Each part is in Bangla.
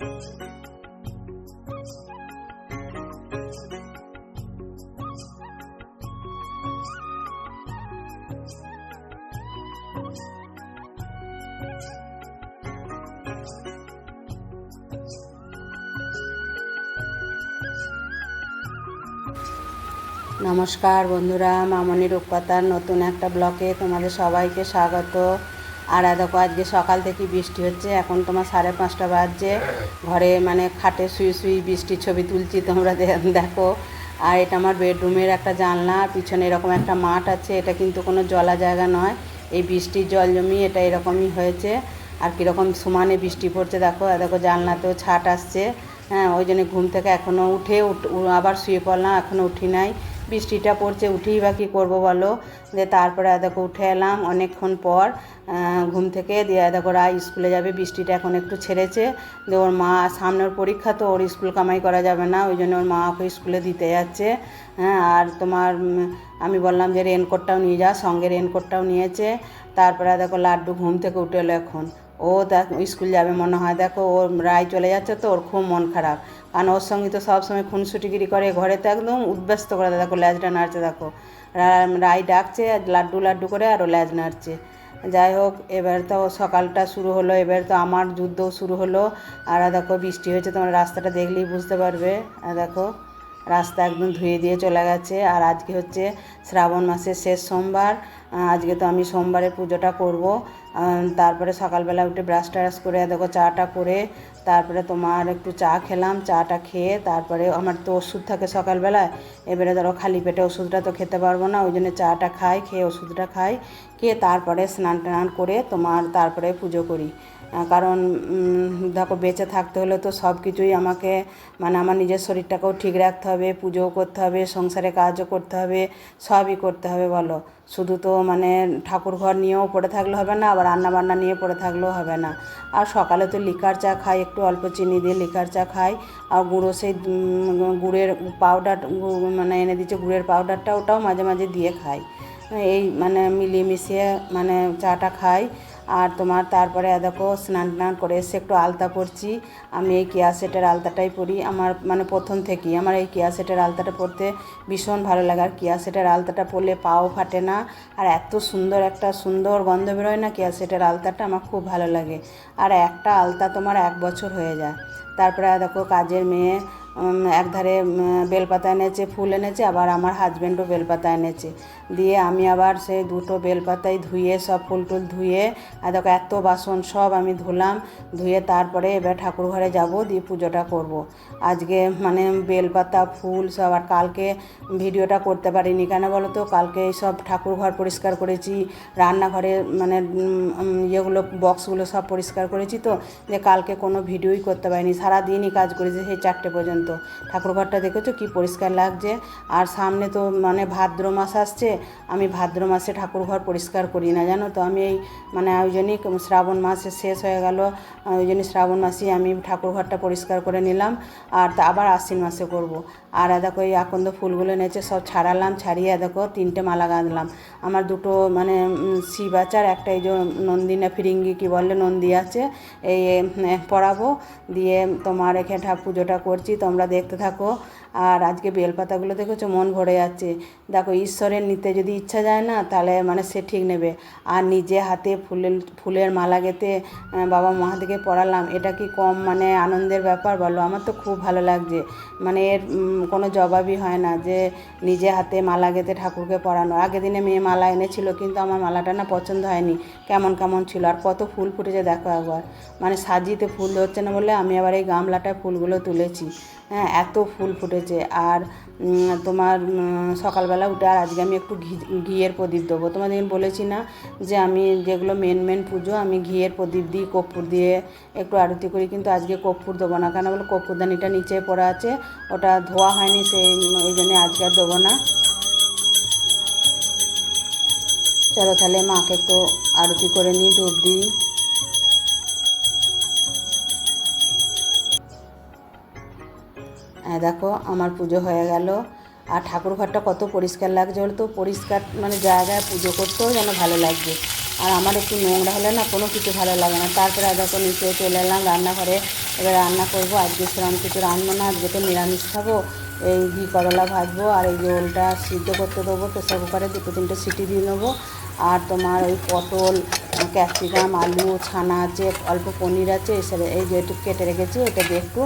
নমস্কার বন্ধুরা মামনি রূপপাতার নতুন একটা ব্লকে তোমাদের সবাইকে স্বাগত। আর দেখো আজকে সকাল থেকে বৃষ্টি হচ্ছে, এখন তোমার সাড়ে পাঁচটা বাজছে। ঘরে মানে খাটে শুয়ে শুয়ে বৃষ্টির ছবি তুলছি তোমরা দেখো। আর এটা আমার বেডরুমের একটা জানলা, পিছনে এরকম একটা মাঠ আছে, এটা কিন্তু কোনো জলা জায়গা নয়। এই বৃষ্টির জল জমি, এটা এরকমই হয়েছে। আর কীরকম সমানে বৃষ্টি পড়ছে দেখো দেখো জানলাতেও ছাট আসছে। হ্যাঁ ওই জন্য ঘুম থেকে এখনও উঠ- আবার শুয়ে পড়লাম এখনও উঠি নাই। বৃষ্টিটা পড়ছে, উঠেই বা কী করব বলো? যে তারপরে দেখো উঠে এলাম, অনেকক্ষণ পর ঘুম থেকে দিয়ে দেখো রায় স্কুলে যাবে, বৃষ্টিটা এখন একটু ছেড়েছে। যে ওর মা, সামনের পরীক্ষা তো, ওর স্কুল কামাই করা যাবে না, ওই জন্য ওর মা ওকে স্কুলে দিতে যাচ্ছে। হ্যাঁ আর তোমার আমি বললাম যে রেনকোটটাও নিয়ে যা, সঙ্গে রেনকোটটাও নিয়েছে। তারপরে দেখো লাড্ডু ঘুম থেকে উঠে এলো এখন। ও দেখ, স্কুল যাবে মনে হয়, দেখো ওর রায় চলে যাচ্ছে তো, ওর খুব মন খারাপ। কারণ ওর সঙ্গে তো সবসময় খুনসুটিগিরি করে, ঘরে তো একদম উদ্ব্যস্ত করে। দেখো ল্যাজটা নাড়ছে, দেখো। রা- রায় ডাকছে আর লাড্ডু লাড্ডু করে আর ও ল্যাজ নাড়ছে। যাই হোক, এবার তো সকালটা শুরু হলো, এবার তো আমার যুদ্ধও শুরু হলো। আর আর দেখো, বৃষ্টি হয়েছে, তোমার রাস্তাটা দেখলেই বুঝতে পারবে। আর দেখো রাস্তা একদম ধুয়ে দিয়ে চলে গেছে। আর আজকে হচ্ছে শ্রাবণ মাসের শেষ সোমবার। আজকে তো আমি সোমবারে পুজোটা করব। তারপরে সকালবেলা উঠে ব্রাশ ট্রাশ করে দেখো চাটা করে, তারপরে তোমার একটু চা খেলাম, চাটা খেয়ে তারপরে আমার তো ওষুধ থাকে সকালবেলায়, এবারে ধরো খালি পেটে ওষুধটা তো খেতে পারব না, ওই জন্য চাটা খাই, খেয়ে ওষুধটা খাই, খেয়ে তারপরে স্নান টান করে তোমার তারপরে পুজো করি। কারণ দেখো বেঁচে থাকতে হলে তো সব কিছুই আমাকে মানে আমার নিজের শরীরটাকেও ঠিক রাখতে হবে, পুজোও করতে হবে, সংসারে কাজও করতে হবে, সবই করতে হবে বলো। শুধু তো মানে ঠাকুর ঘর নিয়েও পড়ে থাকলে হবে না, আবার রান্না বান্না নিয়ে পড়ে থাকলেও হবে না। আর সকালে তো লিকার চা খাই, একটু অল্প চিনি দিয়ে লিকার চা খাই, আর গুঁড়ো সেই গুড়ের পাউডার মানে এনে দিচ্ছে গুড়ের পাউডারটা ওটাও মাঝে মাঝে দিয়ে খাই। এই মানে মিলিয়ে মিশিয়ে মানে চাটা খাই আর তোমার তারপরে দেখো স্নান টান করে এসে একটু আলতা পরছি। আমি এই কেয়া সেটের আলতাটাই পরি। আমার মানে প্রথম থেকেই আমার এই কেয়া সেটের আলতাটা পরতে ভীষণ ভালো লাগে। আর কেয়া সেটের আলতাটা পরলে পাও ফাটে না। আর এত সুন্দর একটা সুন্দর গন্ধ বেরোয় না কেয়া সেটের আলতাটা আমার খুব ভালো লাগে। আর একটা আলতা তোমার এক বছর হয়ে যায়। তারপরে দেখো কাজের মেয়ে একধারে বেলপাতা এনেছে, ফুল এনেছে, আবার আমার হাজব্যান্ডও বেলপাতা এনেছে। দিয়ে আমি আবার সেই দুটো বেলপাতাই ধুয়ে সব ফুল টুল ধুয়ে, আর দেখো এত বাসন সব আমি ধুলাম, ধুয়ে তারপরে এবার ঠাকুর ঘরে যাব, দিয়ে পুজোটা করব। আজকে মানে বেলপাতা, ফুল সব, আর কালকে ভিডিওটা করতে পারিনি। কেন বলো তো? কালকে সব ঠাকুর ঘর পরিষ্কার করেছি, রান্নাঘরে মানে ইয়েগুলো, বক্সগুলো সব পরিষ্কার করেছি তো, যে কালকে কোনো ভিডিওই করতে পারিনি। সারাদিনই কাজ করেছি সেই চারটে পর্যন্ত। ঠাকুর ঘরটা দেখেছ কি পরিষ্কার লাগছে? আর সামনে তো মানে ভাদ্র মাস আসছে আমি ভাদ্র মাসে ঠাকুর ঘর পরিষ্কার করি না, জানো তো? আমি এই মানে ওই জন্যই শ্রাবণ মাসে শেষ হয়ে গেল ওই জন্য শ্রাবণ মাসেই আমি ঠাকুর ঘরটা পরিষ্কার করে নিলাম আর তা আবার আশ্বিন মাসে করব। আর দেখো এই আকন্দ ফুলগুলো এনেছে সব ছাড়ালাম, ছাড়িয়ে দেখো তিনটে মালা গাঁধলাম আমার দুটো মানে শিব আছে আর একটা এই যে নন্দিনা ফিরিঙ্গি কি বলে, নন্দী আছে, এই পড়াবো দিয়ে তোমার এখানে পুজোটা করছি, তোমরা দেখতে থাকো। আর আজকে বেলপাতাগুলো দেখেছ? মন ভরে যাচ্ছে। দেখো, ঈশ্বরের নিতে যদি ইচ্ছা যায় না, তাহলে মানে সে ঠিক নেবে। আর নিজে হাতে ফুলের ফুলের মালা গেঁথে বাবা মহাদেবকে পড়ালাম, এটা কি কম মানে আনন্দের ব্যাপার বলো? আমার তো খুব ভালো লাগছে। মানে এর কোনো জবাবই হয় না যে নিজে হাতে মালা গেঁথে ঠাকুরকে পড়ানো। আগের দিনে মেয়ে মালা এনেছিল, কিন্তু আমার মালাটা না পছন্দ হয়নি। কেমন কেমন ছিল, আর কত ফুল ফুটেছে দেখো একবার। মানে সাজিতে ফুল ধরছে না বলে আমি আবার এই গামলাটায় ফুলগুলো তুলেছি। হ্যাঁ এত ফুল ফুটেছে। আর তোমার সকালবেলা উঠে আর আজকে আমি একটু ঘি ঘিয়ের প্রদীপ দেবো। তোমাদের বলেছি না যে আমি যেগুলো মেন মেন পুজো, আমি ঘিয়ের প্রদীপ দিই, কর্পূর দিয়ে একটু আরতি করি, কিন্তু আজকে কর্পূর দেবো না। কেন বলে? কর্পূরদানিটা নিচে পড়ে আছে, ওটা ধোয়া হয়নি, সেই ওই জন্যে আজকে আর দেবো না। চলো তাহলে মাকে একটু আরতি করে নিই, ধূপ দিই। দেখো, আমার পুজো হয়ে গেল। আর ঠাকুর ঘরটা কত পরিষ্কার লাগছে বলতো পরিষ্কার মানে জায়গায় পুজো করতেও যেন ভালো লাগছে। আর আমার একটু নোংরা হলে না কোনো কিছু ভালো লাগে না। তারপরে দেখো নিচে চলে এলাম রান্নাঘরে। এবার রান্না করব। আজকে সেরকম কিছু রান্না না, আজকে তো নিরামিষ খাব। এই ঘি করলা ভাজবো, আর এই ওলটা সিদ্ধ করতে দেবো, প্রেসার কুকারে দুটো তিনটে সিটি দিয়ে নেব। আর তোমার ওই পটল, ক্যাপসিকাম, আলু, ছানা আছে, অল্প পনির আছে, এসব এই যে একটু কেটে রেখেছি এটা দিয়ে একটু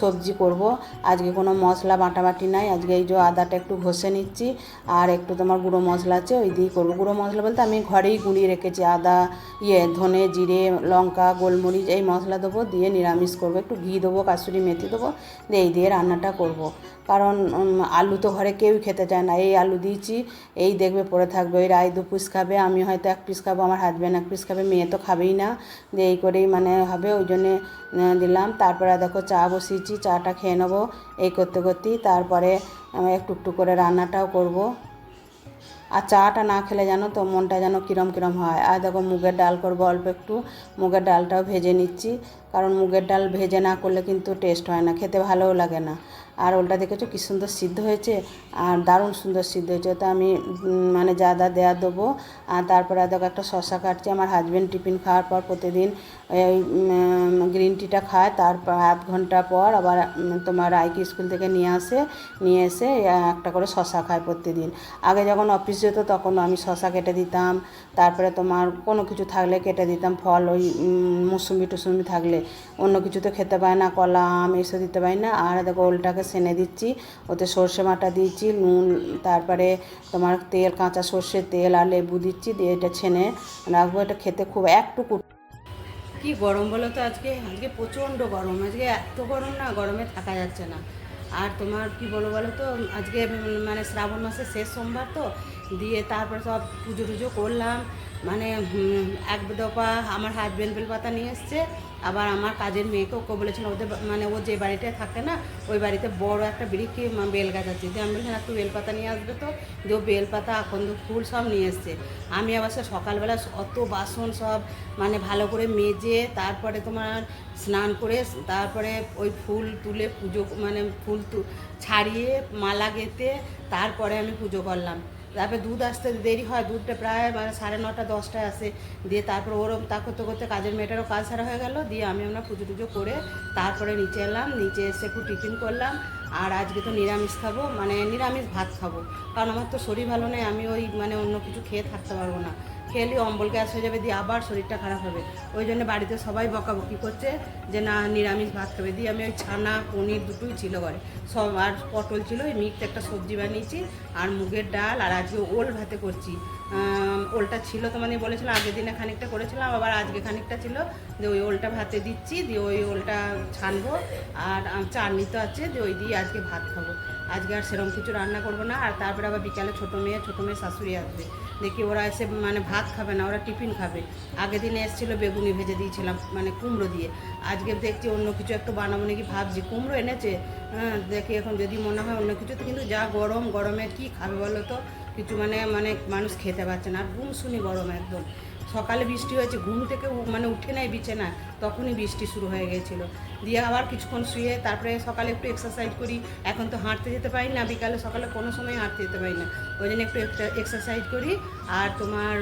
সবজি করব। আজকে কোনো মশলা বাটাবাটি নাই। আজকে এই যে আদাটা একটু ঘষে নিচ্ছি। আর একটু তোমার গুঁড়ো মশলা আছে, ওই দিয়েই করব। গুঁড়ো মশলা বলতে আমি ঘরেই গুঁড়িয়ে রেখেছি। আদা ইয়ে ধনে, জিরে, লঙ্কা, গোলমরিচ, এই মশলা দেবো, দিয়ে নিরামিষ করব। একটু ঘি দেবো, কাসুরি মেথি দেবো, দিয়ে এই দিয়ে রান্নাটা করব। কারণ আলু তো ঘরে কেউই খেতে চায় না। এই আলু দিয়েছি, এই দেখবে পড়ে থাকবে, ওই রায় দু পিস খাবে, আমি হয়তো এক পিস খাব, আমার হাজব্যান্ড এক পিস খাবে, মেয়ে তো খাবেই না। দিয়ে এই করেই মানে হবে, ওই জন্যে দিলাম। তারপরে দেখো চা বসিয়েছি, চাটা খেয়ে নেব, এই করতে করতেই তারপরে আমি একটু একটু করে রান্নাটাও করব। আর চাটা না খেলে জানো তো, মনটা যেন কিরম কিরম হয়। আর দেখো মুগের ডাল করব অল্প একটু, মুগের ডালটাও ভেজে নিচ্ছি। কারণ মুগের ডাল ভেজে না করলে কিন্তু টেস্ট হয় না, খেতে ভালোও লাগে না। আর ওলটা দেখেছ কী সুন্দর সিদ্ধ হয়েছে আর দারুণ সুন্দর সিদ্ধ হয়েছে। তো আমি মানে যা দা দেওয়া দেবো, আর তারপরে দেখো একটা শশা কাটছি, আমার হাজব্যান্ড টিফিন খাওয়ার পর প্রতিদিন গ্রিন টিটা খায় তারপর আধ ঘণ্টা পর আবার তোমার আইকি স্কুল থেকে নিয়ে আসে, নিয়ে এসে একটা করে শশা খায় প্রতিদিন। আগে যখন অফিস যেত তখন আমি শশা কেটে দিতাম, তারপরে তোমার কোনো কিছু থাকলে কেটে দিতাম, ফল ওই মুসুম্বি টুসুম্বি থাকলে। অন্য কিছু তো খেতে পায় না, কলা, আম, এসব দিতে পারি না। আর দেখো ওলটাকে সেনে দিচ্ছি, ওতে সর্ষে বাটা দিয়েছি নুন, তারপরে তোমার তেল, কাঁচা সর্ষের তেল আর লেবু দিচ্ছি, দিয়ে এটা ছেনে রাখব। এটা খেতে খুব একটু কি গরম বলো তো আজকে? আজকে প্রচণ্ড গরম। আজকে এত গরম না, গরমে থাকা যাচ্ছে না। আর তোমার কি বলো বলো তো? আজকে মানে শ্রাবণ মাসের শেষ সোমবার তো। দিয়ে তারপর সব পুজো টুজো করলাম। মানে এক দফা আমার হাজব্যান্ড বেলপাতা নিয়ে এসছে, আবার আমার কাজের মেয়েকে ওকে বলেছিল, ওদের মানে ও যে বাড়িটায় থাকে না, ওই বাড়িতে বড় একটা বিড়িকে বেল গাছ আছে। যে আমি বলছিলাম একটু বেলপাতা নিয়ে আসবে তো? যে বেলপাতা, আকন্দ ফুল সব নিয়ে এসছে। আমি আবার সকালবেলা অত বাসন সব মানে ভালো করে মেজে, তারপরে তোমার স্নান করে, তারপরে ওই ফুল তুলে পুজো মানে ফুল ছাড়িয়ে মালা গেঁথে, তারপরে আমি পুজো করলাম। তারপরে দুধ আসতে দেরি হয়, দুধটা প্রায় মানে সাড়ে নটা, দশটায় আসে। দিয়ে তারপর ওরম তা করতে করতে কাজের মেয়েটারও কাজ সারা হয়ে গেল। দিয়ে আমি আমরা পুজো টুজো করে তারপরে নিচে এলাম, নিচে এসে একটু টিফিন করলাম। আর আজকে তো নিরামিষ খাব মানে নিরামিষ ভাত খাব। কারণ আমার তো শরীর ভালো নেই, আমি ওই মানে অন্য কিছু খেয়ে থাকতে পারব না। খেলে অম্বল গ্যাস হয়ে যাবে, দিয়ে আবার শরীরটা খারাপ হবে। ওই জন্য বাড়িতে সবাই বকাবকি করছে যে, না, নিরামিষ ভাত খাবে। দিয়ে আমি ওই ছানা, পনির দুটোই ছিল ঘরে। সব আর পটল ছিল, ওই মিক্স একটা সবজি বানিয়েছি, আর মুগের ডাল, আর আজকে ওল ভাতে করছি। ওলটা ছিল তো মানে বলেছিলাম আগের দিনে খানিকটা করেছিলাম, আবার আজকে খানিকটা ছিল, যে ওই ওলটা ভাতে দিচ্ছি, দিয়ে ওই ওলটা ছানবো, আর চাটনি তো আছে দিয়ে ওই দিয়ে আজকে ভাত খাব। আজকে আর সেরকম কিছু রান্না করব না, আর তারপরে আবার বিকালে ছোটো মেয়ে ছোটো মেয়ে শাশুড়ি আসবে। দেখি ওরা এসে মানে ভাত খাবে না, ওরা টিফিন খাবে। আগের দিনে এসেছিল বেগুনি ভেজে দিয়েছিলাম মানে কুমড়ো দিয়ে। আজকে দেখছি অন্য কিছু একটু বানাবো নাকি ভাবছি, কুমড়ো এনেছে? হ্যাঁ দেখি এখন যদি মনে হয় অন্য কিছু কিন্তু যা গরম, গরমে কি খাবে বলো তো? কিছু মানে মানে মানুষ খেতে পারছে না, আর ঘুম শুনি গরম একদম। সকালে বৃষ্টি হয়েছে, ঘুম থেকে মানে উঠে নেয় বিছানা তখনই বৃষ্টি শুরু হয়ে গেছিল। দিয়ে আবার কিছুক্ষণ শুয়ে তারপরে সকালে একটু এক্সারসাইজ করি, এখন তো হাঁটতে যেতে পারি না, বিকালে সকালে কোনো সময় হাঁটতে যেতে পারি না। ওই জন্য একটু এক্সারসাইজ করি, আর তোমার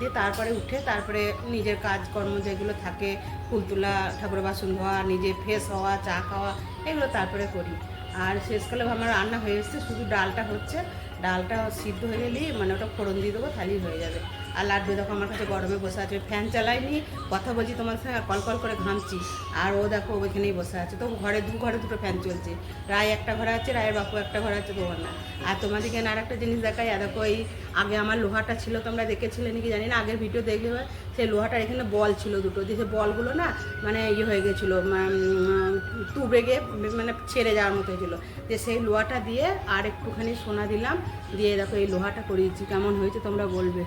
দিয়ে তারপরে উঠে তারপরে নিজের কাজকর্ম যেগুলো থাকে, ফুল তোলা ঠাকুরের বাসন ধোয়া, নিজে ফ্রেশ হওয়া, চা খাওয়া, এগুলো তারপরে করি। আর শেষকালে আমার রান্না হয়ে এসছে, শুধু ডালটা হচ্ছে, ডালটা সিদ্ধ হয়ে গেলেই মানে ওটা ফোড়ন দিয়ে দেবো তাহলেই হয়ে যাবে। আর লাড্ডু দেখো, আমার কাছে গরমে বসে আছে। ফ্যান চালাইনি, কথা বলছি তোমার সঙ্গে কল কল করে ঘামছি। আর ও দেখো ওইখানেই বসে আছে। তো ঘরে দু ঘরে দুটো ফ্যান চলছে। রায় একটা ঘরে আছে, রায়ের বাপু একটা ঘরে আছে, তোমার না। আর তোমাদেরকে আর একটা জিনিস দেখাই দেখো, এই আগে আমার লোহাটা ছিল, তোমরা দেখেছিলে নাকি জানি না, আগের ভিডিও দেখলে সেই লোহাটার এখানে বল ছিল দুটো। দিয়ে বলগুলো না মানে ইয়ে হয়ে গেছিল তুবে গিয়ে মানে ছেড়ে যাওয়ার মতো হয়েছিল। যে সেই লোহাটা দিয়ে আর একটুখানি সোনা দিলাম, দিয়ে দেখো এই লোহাটা করিয়েছি, কেমন হয়েছে তোমরা বলবে।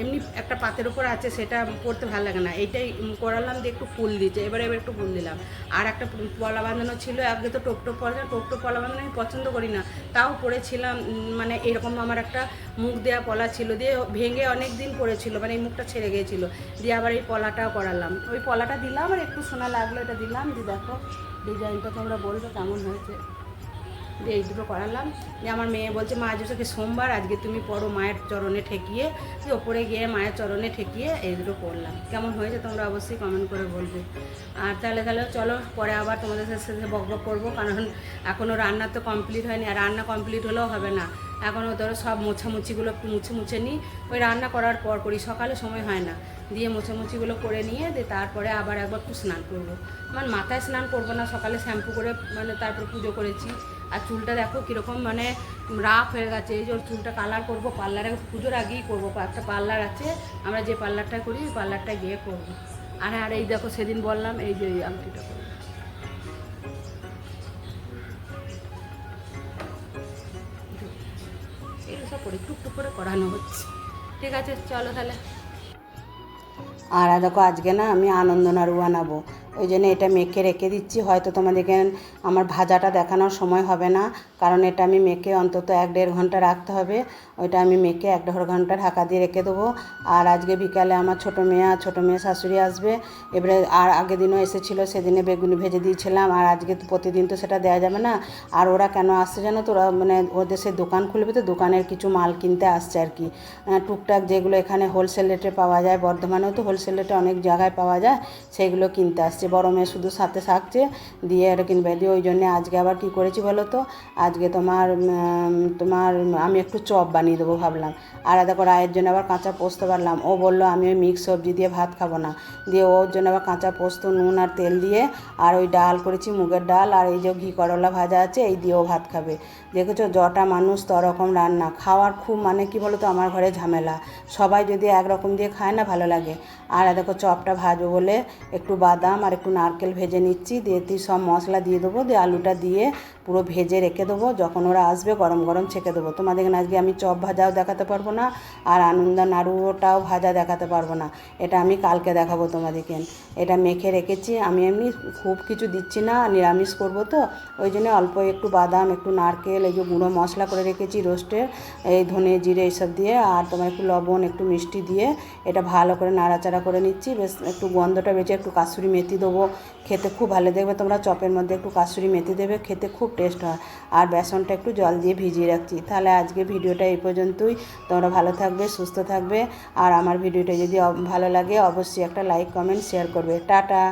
এমনি একটা পাতের উপর আছে, সেটা পড়তে ভালো লাগে না। এইটাই করালাম দিয়ে একটু ফুল দিচ্ছে এবারে এবার একটু ফুল দিলাম। আর একটা পলা বাঁধানো ছিল, আগে তো টোপ টোপ পলা টোপ টোপ পলা বাঁধানো আমি পছন্দ করি না। তাও পড়েছিলাম মানে এরকম আমার একটা মুখ দেওয়া পলা ছিল দিয়ে ভেঙে অনেক দিন পড়েছিল মানে এই মুখটা ছেড়ে গিয়েছিল। দিয়ে আবার এই পলাটাও করালাম। ওই পলাটা দিলাম আর একটু সোনা লাগল, এটা দিলাম। দিয়ে দেখো, ডিজাইনটা তোমরা বলবে কেমন হয়েছে। এই দুটো করালাম। দিয়ে আমার মেয়ে বলছে, মা, আজ হচ্ছে সোমবার, আজকে তুমি পড়ো মায়ের চরণে ঠেকিয়ে। দিয়ে ওপরে গিয়ে মায়ের চরণে ঠেকিয়ে এই দুটো করলাম। কেমন হয়েছে তোমরা অবশ্যই কমেন্ট করে বলবে। আর তাহলে তাহলে চলো, পরে আবার তোমাদের সাথে বক বক করব, কারণ এখনও রান্না তো কমপ্লিট হয়নি, আর রান্না কমপ্লিট হলেও হবে না। এখনও ধরো সব মোছামুছিগুলো একটু মুছে মুছে নিই। ওই রান্না করার পর করি, সকালে সময় হয় না। দিয়ে মোছামুছিগুলো করে নিয়ে, দিয়ে তারপরে আবার একবার একটু স্নান করব। আমার মাথায় স্নান করব না, সকালে শ্যাম্পু করে মানে তারপরে পুজো করেছি। আর চুলটা দেখো কীরকম মানে রাফ হয়ে গেছে। এই যে চুলটা কালার করব পার্লারে পুজোর আগেই করব। একটা পার্লার আছে, আমরা যে পার্লারটা করি, ওই পার্লারটা গিয়ে করব। আর আর এই দেখো সেদিন বললাম, এই যে এই আংটিটা করব সব করে টুকটুক করে করানো হচ্ছে। ঠিক আছে, চলো তাহলে। আর দেখো, আজকে না আমি আনন্দ নাড়ু বানাবো। ওই জন্য এটা মেখে রেখে দিচ্ছি। হয়তো তোমাদেরকে আমার ভাজাটা দেখানোর সময় হবে না, কারণ এটা আমি মেখে অন্তত এক দেড় ঘণ্টা রাখতে হবে। ওইটা আমি মেখে এক দেড় ঘণ্টা ঢাকা দিয়ে রেখে দেবো। আর আজকে বিকালে আমার ছোটো মেয়ে আর ছোটো মেয়ে শাশুড়ি আসবে। এবারে আর আগের দিনও এসেছিল, সেদিনে বেগুনি ভেজে দিয়েছিলাম। আর আজকে তো প্রতিদিন তো সেটা দেওয়া যাবে না। আর ওরা কেন আসছে জানো তো? ওরা মানে ওদের সে দোকান খুলবে তো দোকানের কিছু মাল কিনতে আসছে আর কি। টুকটাক যেগুলো এখানে হোলসেল রেটে পাওয়া যায়, বর্ধমানেও তো হোলসেল রেটে অনেক জায়গায় পাওয়া যায়, সেগুলো কিনতে আসছে। বড় মেয়ে শুধু সাথে থাকছে, দিয়ে এটা কিনবে। দিয়ে ওই জন্যে আজকে আবার কি করেছি বলো তো? আজকে তোমার তোমার, আমি একটু চপ বানিয়ে দেবো ভাবলাম। আর করে রায়ের জন্য আবার কাঁচা পোস্ত পারলাম ও বলল, আমি ওই মিক্স সবজি দিয়ে ভাত খাব না। দিয়ে ওর জন্য আবার কাঁচা পোস্ত, নুন আর তেল দিয়ে আর ওই ডাল করেছি, মুগের ডাল আর এই যে ঘি করলা ভাজা আছে, এই দিয়েও ভাত খাবে। দেখেছ জটা মানুষ তো রকম রান্না। খাওয়ার খুব মানে কি বলো তো? আমার ঘরে ঝামেলা। সবাই যদি একরকম দিয়ে খায় না, ভালো লাগে। আর দেখো চপটা ভাজবো বলে একটু বাদাম আর একটু নারকেল ভেজে নিচ্ছি। দিয়ে তুই সব মশলা দিয়ে দেবো, দিয়ে আলুটা দিয়ে পুরো ভেজে রেখে দেবো। যখন ওরা আসবে গরম গরম ছেঁকে দেবো। তোমাদের আজকে আমি চপ ভাজাও দেখাতে পারব না আর আনন্দা নাড়ুটাও ভাজা দেখাতে পারব না। এটা আমি কালকে দেখাবো তোমাদেরকে। এটা মেখে রেখেছি। আমি এমনি খুব কিছু দিচ্ছি না, নিরামিষ করব তো। ওই জন্য অল্প একটু বাদাম, একটু নারকেল, এই যে গুঁড়ো মশলা করে রেখেছি রোস্টের এই ধনে জিরে এইসব দিয়ে। আর তোমার একটু লবণ, একটু মিষ্টি দিয়ে এটা ভালো করে নাড়াচাড়া করে নিচ্ছি। বেশ একটু গন্ধটা বেঁচে একটু কাসুরি মেথি দেবো। খেতে খুব ভালো দেখবে তোমরা। চপের মধ্যে একটু কাসুরি মেথি দেবে, খেতে খুব টেস্ট হয়। আর বেসনটা একটু জল দিয়ে ভিজিয়ে রাখছি। তাহলে আজকে ভিডিওটা এই পর্যন্তই। তোমরা ভালো থাকবে, সুস্থ থাকবে। আর আমার ভিডিওটা যদি ভালো লাগে, অবশ্যই একটা লাইক, কমেন্ট, শেয়ার করবে। টাটা!